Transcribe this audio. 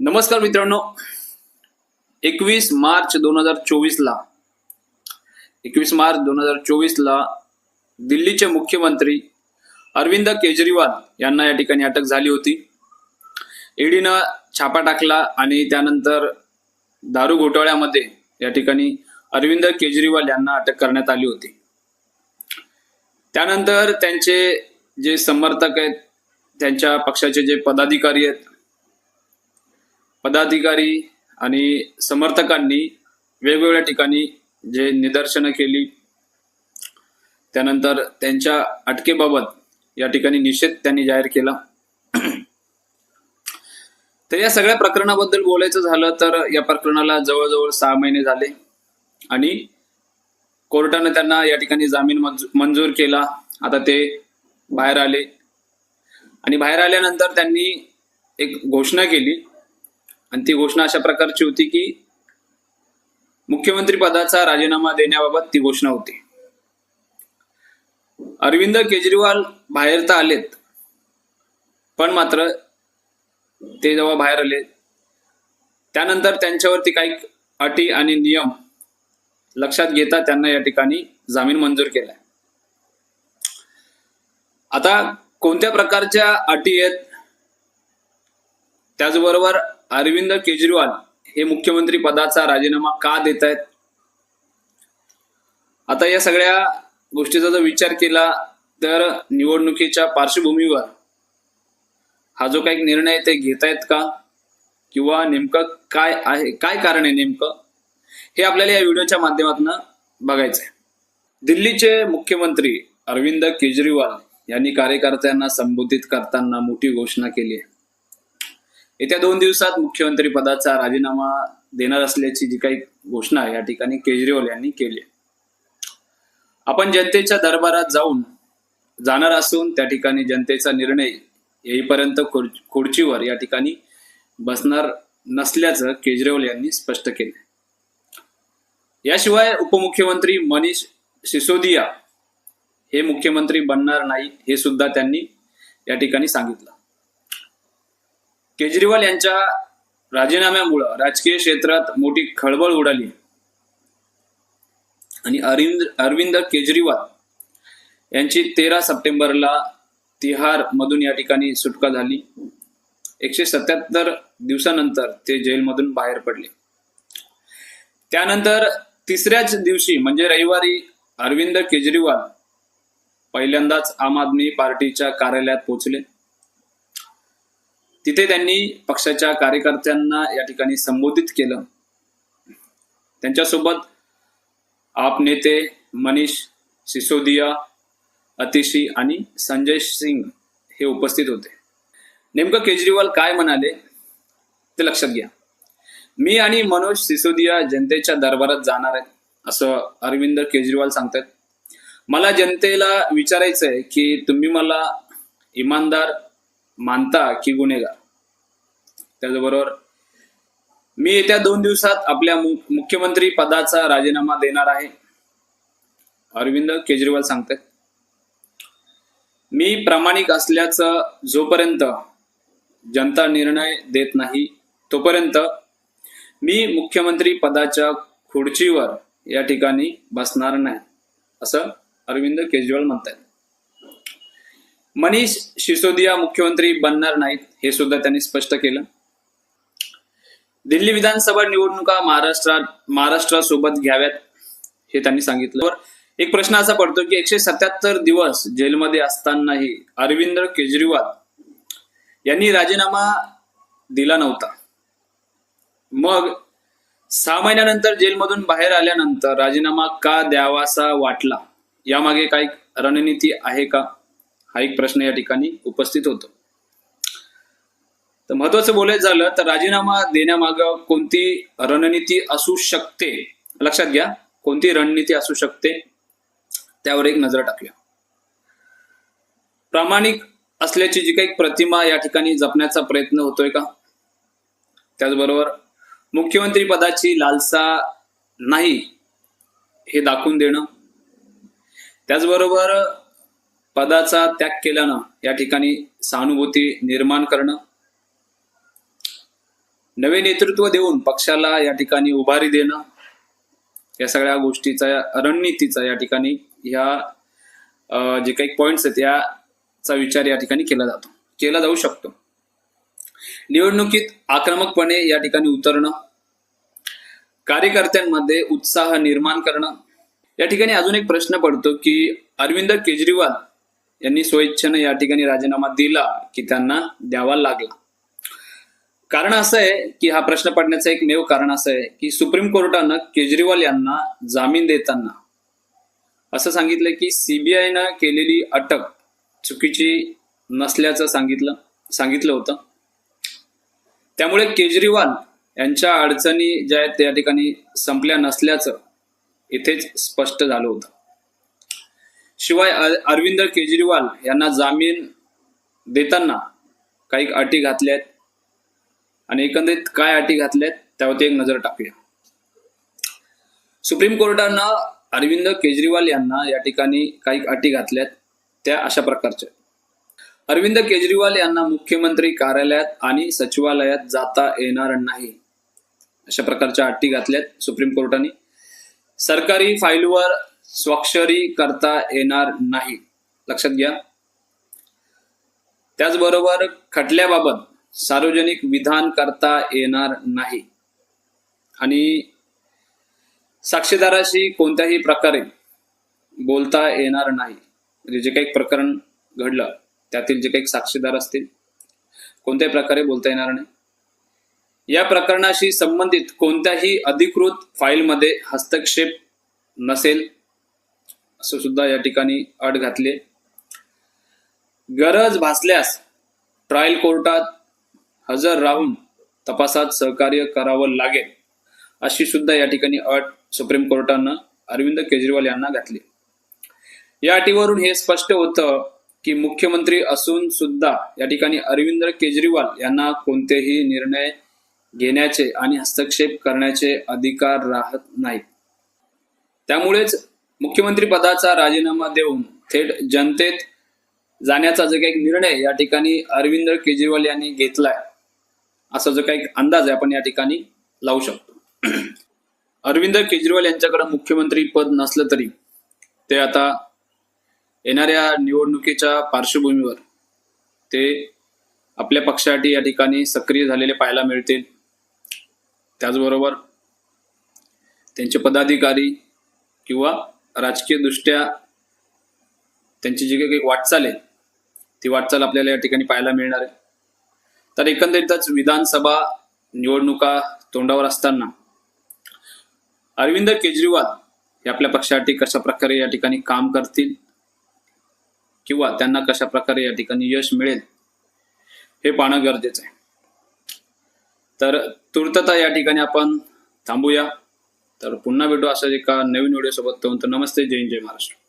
नमस्कार मित्रांनो. एकवीस मार्च दोन हजार चोवीसला एकवीस मार्च दोन हजार चोवीसला दिल्लीचे मुख्यमंत्री अरविंद केजरीवाल यांना या ठिकाणी अटक झाली होती. ईडीनं छापा टाकला आणि त्यानंतर दारू घोटाळ्यामध्ये या ठिकाणी अरविंद केजरीवाल यांना अटक करण्यात आली होती. त्यानंतर त्यांचे जे समर्थक आहेत त्यांच्या पक्षाचे जे पदाधिकारी आहेत पदाधिकारी आणि समर्थकांनी वेगवेगळ्या ठिकाणी जे निदर्शनं केली त्यानंतर त्यांच्या अटकेबाबत या ठिकाणी निषेध त्यांनी जाहीर केला. तर या सगळ्या प्रकरणाबद्दल बोलायचं झालं तर या प्रकरणाला जवळजवळ सहा महिने झाले आणि कोर्टाने त्यांना या ठिकाणी जामीन मंजूर केला. आता ते बाहेर आले आणि बाहेर आल्यानंतर त्यांनी एक घोषणा केली आणि ती घोषणा अशा प्रकारची होती की मुख्यमंत्री पदाचा राजीनामा देण्याबाबत ती घोषणा होती. अरविंद केजरीवाल बाहेर तर आलेत पण मात्र ते जेव्हा बाहेर आले त्यानंतर त्यांच्यावरती काही अटी आणि नियम लक्षात घेता त्यांना या ठिकाणी जामीन मंजूर केलाय. आता कोणत्या प्रकारच्या अटी आहेत? त्याचबरोबर अरविंद केजरीवाल हे मुख्यमंत्री पदाचा राजीनामा का देत आहेत? आता या सगळ्या गोष्टीचा जर विचार केला तर निवडणुकीच्या पार्श्वभूमीवर हा जो काही निर्णय ते घेतायत का? किंवा नेमकं काय आहे काय कारण आहे नेमकं? हे आपल्याला या व्हिडिओच्या माध्यमातून बघायचं आहे दिल्लीचे मुख्यमंत्री अरविंद केजरीवाल यांनी कार्यकर्त्यांना संबोधित करताना मोठी घोषणा केली आहे. येत्या दोन दिवसात मुख्यमंत्री पदाचा राजीनामा देणार असल्याची जी काही घोषणा या ठिकाणी केजरीवाल यांनी केली आपण जनतेच्या दरबारात जाऊन जाणार असून त्या ठिकाणी जनतेचा निर्णय येईपर्यंत खुर्चीवर या ठिकाणी बसणार नसल्याचं केजरीवाल यांनी स्पष्ट केले याशिवाय उपमुख्यमंत्री मनीष सिसोदिया हे मुख्यमंत्री बनणार नाही हे सुद्धा त्यांनी या ठिकाणी सांगितलं. केजरीवाल यांच्या राजीनाम्यामुळं राजकीय क्षेत्रात मोठी खळबळ उडाली. आणि अरविंद अरविंद केजरीवाल यांची तेरा सप्टेंबरला तिहार मधून या ठिकाणी सुटका झाली. एकशे सत्याहत्तर दिवसानंतर ते जेलमधून बाहेर पडले. त्यानंतर तिसऱ्याच दिवशी म्हणजे रविवारी अरविंद केजरीवाल पहिल्यांदाच आम आदमी पार्टीच्या कार्यालयात पोहोचले. तिथे त्यांनी पक्षाच्या कार्यकर्त्यांना या ठिकाणी संबोधित केलं. त्यांच्यासोबत आप नेते मनीष सिसोदिया अतिशी आणि संजय सिंग हे उपस्थित होते. नेमकं केजरीवाल काय म्हणाले ते लक्षात घ्या. मी आणि मनोज सिसोदिया जनतेच्या दरबारात जाणार आहे असं अरविंद केजरीवाल सांगतात मला जनतेला विचारायचं आहे की तुम्ही मला इमानदार मानता की गुन्हेगार. त्याचबरोबर मी येत्या दोन दिवसात आपल्या मुख्यमंत्री पदाचा राजीनामा देणार आहे. अरविंद केजरीवाल सांगतात मी प्रामाणिक असल्याचं जोपर्यंत जनता निर्णय देत नाही तोपर्यंत मी मुख्यमंत्री पदाच्या खुर्चीवर या ठिकाणी बसणार नाही असं अरविंद केजरीवाल म्हणतात मनीष सिसोदिया मुख्यमंत्री बनणार नाहीत हे सुद्धा त्यांनी स्पष्ट केलं. दिल्ली विधानसभा निवडणुका महाराष्ट्रात महाराष्ट्रासोबत घ्याव्यात हे त्यांनी सांगितलं. एक प्रश्न असा पडतो की एकशे सत्याहत्तर दिवस जेलमध्ये असतानाही अरविंद केजरीवाल यांनी राजीनामा दिला नव्हता. मग सहा महिन्यानंतर जेलमधून बाहेर आल्यानंतर राजीनामा का द्यावासा वाटला? यामागे काही रणनीती आहे का? हा एक प्रश्न या ठिकाणी उपस्थित होतो. तर महत्वाचं बोलायचं झालं तर राजीनामा देण्यामागं कोणती रणनीती असू शकते? लक्षात घ्या कोणती रणनीती असू शकते? त्यावर एक नजर टाकूया. प्रामाणिक असल्याची जी काही प्रतिमा या ठिकाणी जपण्याचा प्रयत्न होतोय का? त्याचबरोबर मुख्यमंत्री पदाची लालसा नाही हे दाखवून देणं. त्याचबरोबर पदाचा त्याग केल्यानं या ठिकाणी सहानुभूती निर्माण करणं नवे नेतृत्व देऊन पक्षाला या ठिकाणी उभारी देणं या सगळ्या गोष्टीचा रणनीतीचा या ठिकाणी ह्या जे काही पॉइंट्स आहेत याचा विचार या ठिकाणी केला जातो केला जाऊ शकतो. निवडणुकीत आक्रमकपणे या ठिकाणी उतरणं कार्यकर्त्यांमध्ये उत्साह निर्माण करणं या ठिकाणी अजून एक प्रश्न पडतो की अरविंद केजरीवाल यांनी स्वेच्छेनं या ठिकाणी राजीनामा दिला की त्यांना द्यावा लागला. कारण असं आहे की हा प्रश्न पडण्याचं एक मेव कारण असं आहे की सुप्रीम कोर्टानं केजरीवाल यांना जामीन देताना असं सांगितलं की सीबीआयनं केलेली अटक चुकीची नसल्याचं सांगितलं सांगितलं होतं. त्यामुळे केजरीवाल यांच्या अडचणी ज्या आहेत त्या ठिकाणी संपल्या नसल्याचं इथेच स्पष्ट झालं होतं. शिवाय अरविंद केजरीवाल यांना जामीन देताना काही अटी घातल्या आहेत आणि एकंदरीत काय अटी घातल्यात त्यावरती एक नजर टाकूया. सुप्रीम कोर्टानं अरविंद केजरीवाल यांना या ठिकाणी काही अटी घातल्यात त्या अशा प्रकारच्या अरविंद केजरीवाल यांना मुख्यमंत्री कार्यालयात आणि सचिवालयात जाता येणार नाही अशा प्रकारच्या अटी घातल्यात सुप्रीम कोर्टाने. सरकारी फाईलवर स्वाक्षरी करता येणार नाही. लक्षात घ्या. त्याचबरोबर खटल्याबाबत सार्वजनिक विधान करता येणार नाही. आणि साक्षीदाराशी कोणत्याही प्रकारे बोलता येणार नाही. म्हणजे जे काही प्रकरण घडलं त्यातील जे काही साक्षीदार असतील कोणत्याही प्रकारे बोलता येणार नाही. या प्रकरणाशी संबंधित कोणत्याही अधिकृत फाईलमध्ये हस्तक्षेप नसेल. असं सुद्धा या ठिकाणी अट घातली. गरज भासल्यास ट्रायल कोर्टात हजर राहून तपासात सहकार्य करावं लागेल अशी सुद्धा या ठिकाणी अट सुप्रीम कोर्टानं अरविंद केजरीवाल यांना घातली. या अटीवरून हे स्पष्ट होतं की मुख्यमंत्री असून सुद्धा या ठिकाणी अरविंद केजरीवाल यांना कोणतेही निर्णय घेण्याचे आणि हस्तक्षेप करण्याचे अधिकार राहत नाहीत. त्यामुळेच मुख्यमंत्री पदाचा राजीनामा देऊन थेट जनतेत जाण्याचा जो काही निर्णय या ठिकाणी अरविंद केजरीवाल यांनी घेतलाय असा जो काही अंदाज आहे आपण या ठिकाणी लावू शकतो. अरविंद केजरीवाल यांच्याकडे मुख्यमंत्री पद नसलं तरी ते आता येणाऱ्या निवडणुकीच्या पार्श्वभूमीवर ते आपल्या पक्षासाठी या ठिकाणी सक्रिय झालेले पाहायला मिळतील. त्याचबरोबर त्यांचे पदाधिकारी किंवा राजकीय दृष्ट्या त्यांची जी काही वाटचाल आहे ती वाटचाल आपल्याला या ठिकाणी पाहायला मिळणार आहे. तर एकंदरीतच विधानसभा निवडणुका तोंडावर असताना अरविंद केजरीवाल हे आपल्या पक्षासाठी कशा प्रकारे या ठिकाणी काम करतील किंवा त्यांना कशा प्रकारे या ठिकाणी यश मिळेल हे पाहणं गरजेचं आहे. तर तूर्तता या ठिकाणी आपण थांबूया. तर पुन्हा भेटू असं एका नवीन व्हिडिओ सोबत नमस्ते जय जय महाराष्ट्र.